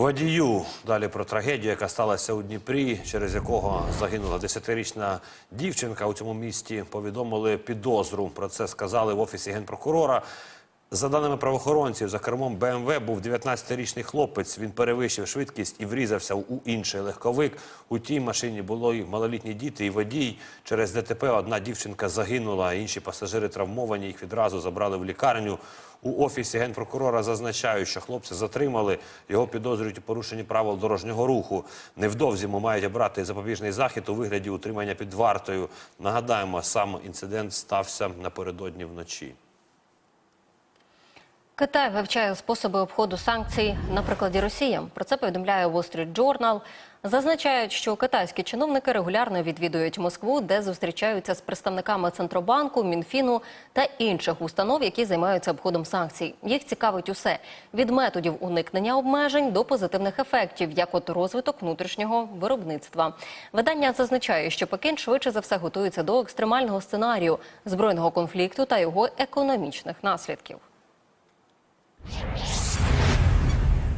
Водію далі про трагедію, яка сталася у Дніпрі, через якого загинула 10-річна дівчинка у цьому місті. Повідомили підозру. Про це сказали в офісі генпрокурора. За даними правоохоронців, за кермом БМВ був 19-річний хлопець. Він перевищив швидкість і врізався у інший легковик. У тій машині було і малолітні діти, і водій. Через ДТП одна дівчинка загинула, а інші пасажири травмовані. Їх відразу забрали в лікарню. У офісі генпрокурора зазначають, що хлопця затримали. Його підозрюють у порушенні правил дорожнього руху. Невдовзі йому мають обрати запобіжний захід у вигляді утримання під вартою. Нагадаємо, сам інцидент стався напередодні вночі. Китай вивчає способи обходу санкцій на прикладі Росії. Про це повідомляє Wall Street Journal. Зазначають, що китайські чиновники регулярно відвідують Москву, де зустрічаються з представниками Центробанку, Мінфіну та інших установ, які займаються обходом санкцій. Їх цікавить усе від методів уникнення обмежень до позитивних ефектів, як от розвиток внутрішнього виробництва. Видання зазначає, що Пекін швидше за все готується до екстремального сценарію збройного конфлікту та його економічних наслідків.